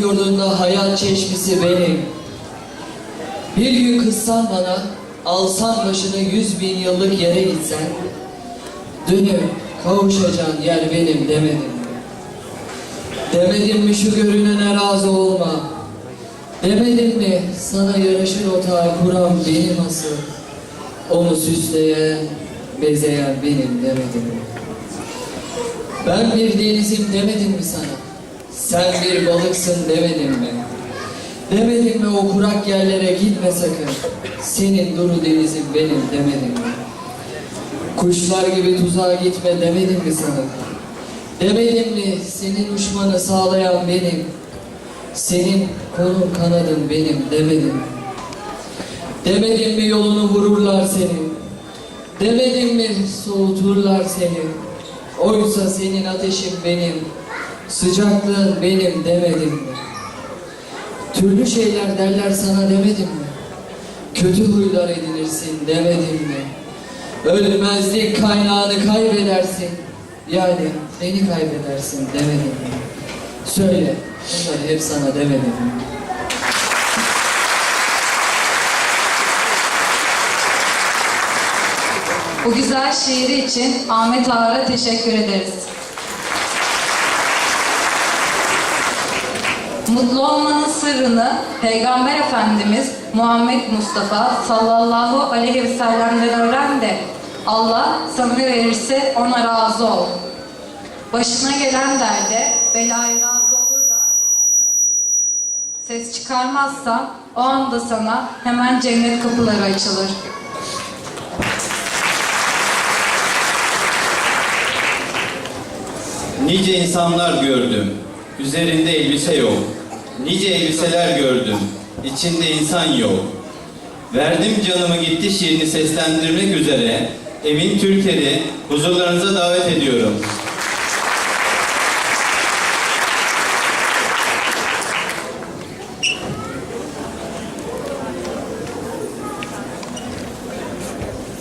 Yurdunda hayat çeşmesi benim. Bir gün kızsan bana, alsan başını yüz bin yıllık yere gitsen, dönüp kavuşacağın yer benim demedim? Demedim mi şu görünene razı olma? Demedim mi sana yaraşır otağı kuran benim asıl? Onu süsleyen, bezeyen benim demedim mi? Ben bir denizim demedim mi sana? Sen bir balıksın demedim mi? Demedim mi o kurak yerlere gitme sakın? Senin duru denizin benim demedim mi? Kuşlar gibi tuzağa gitme demedim mi sana? Demedim mi senin uçmanı sağlayan benim? Senin kolun kanadın benim demedim mi? Demedim mi yolunu vururlar senin? Demedim mi soğuturlar seni? Oysa senin ateşin benim, sıcaklığın benim demedim mi? Türlü şeyler derler sana demedim mi? Kötü huylar edinirsin demedim mi? Ölmezlik kaynağını kaybedersin. Yani beni kaybedersin demedim mi? Söyle, bunları hep sana demedim mi? Bu güzel şiiri için Ahmet Ağar'a teşekkür ederiz. Mutlu olmanın sırrını Peygamber Efendimiz Muhammed Mustafa sallallahu aleyhi ve sellem'den öğren de Allah sana verirse ona razı ol. Başına gelen derde belaya razı olur da ses çıkarmazsan o anda sana hemen cennet kapıları açılır. Nice insanlar gördüm, üzerinde elbise yok. Nice elbiseler gördüm, içinde insan yok. Verdim canımı gitti şiirini seslendirmek üzere Emin Türker'i huzurlarınıza davet ediyorum.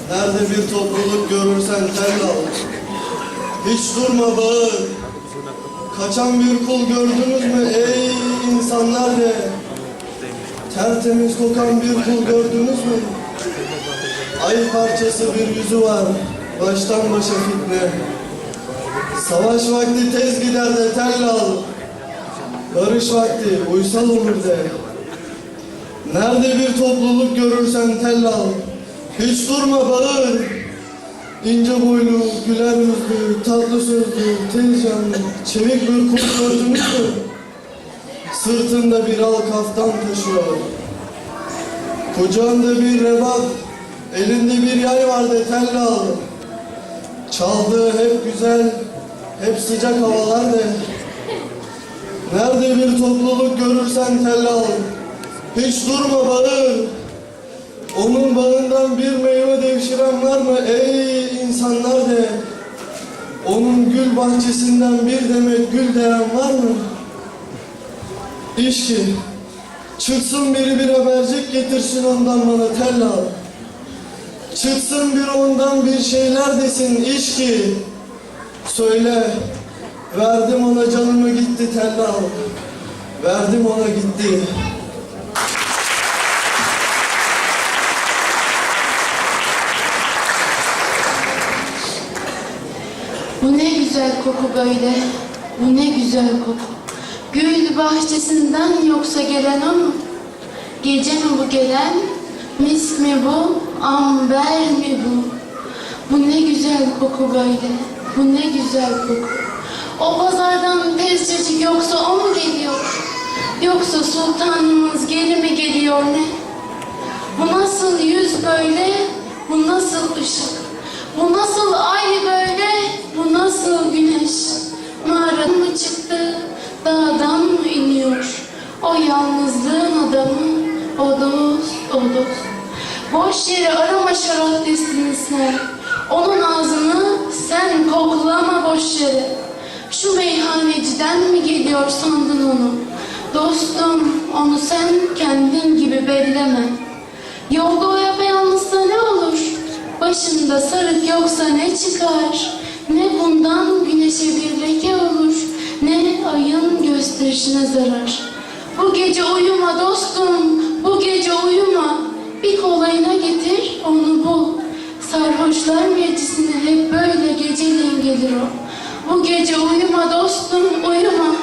Nerede bir topluluk görürsen tel al. Hiç durma bağır. Kaçan bir kul gördünüz mü ey insanlar de. Tertemiz kokan bir kul gördünüz mü? Ay parçası bir yüzü var. Baştan başa fitne. Savaş vakti tez gider de tel al. Barış vakti uysal olur de. Nerede bir topluluk görürsen tel al. Hiç durma bağır. İnce boylu, güler yüzlü, tatlı sözlü, tez canlı, çevik bir mü? Sırtında bir al kaftan taşıyor. Kucağında bir rebat, elinde bir yay var de telle al. Çaldığı hep güzel, hep sıcak havalar de. Nerede bir topluluk görürsen telle al. Hiç durma bağır. Onun bağından bir meyve devşiren var mı ey insanlar de? Onun gül bahçesinden bir demet gül deren var mı? İş ki çıksın biri bir habercik getirsin ondan bana tel al. Çıksın bir ondan bir şeyler desin iş ki söyle verdim ona canımı gitti tel al. Verdim ona gitti. Bu ne güzel koku böyle. Bu ne güzel koku. Gül bahçesinden yoksa gelen o mu? Gece mi bu gelen? Mis mi bu? Amber mi bu? Bu ne güzel koku böyle. Bu ne güzel koku. O pazardan tezcecik yoksa o mu geliyor? Yoksa sultanımız geri mi geliyor ne? Bu nasıl yüz böyle? Bu nasıl ışık? Bu nasıl ay böyle? Yalnızlığın adamı, o dost, o dost. Boş yere arama şarap destini sen. Onun ağzını sen koklama boş yere. Şu meyhaneciden mi geliyor sandın onu? Dostum, onu sen kendin gibi belleme. Yolda o yapayalnızsa ne olur? Başında sarık yoksa ne çıkar? Ne bundan güneşe bir leke olur, ne ayın gösterişine zarar. Bu gece uyuma dostum, bu gece uyuma. Bir kolayına getir, onu bul. Sarhoşlar meclisine hep böyle geceliğin gelir o. Bu gece uyuma dostum, uyuma.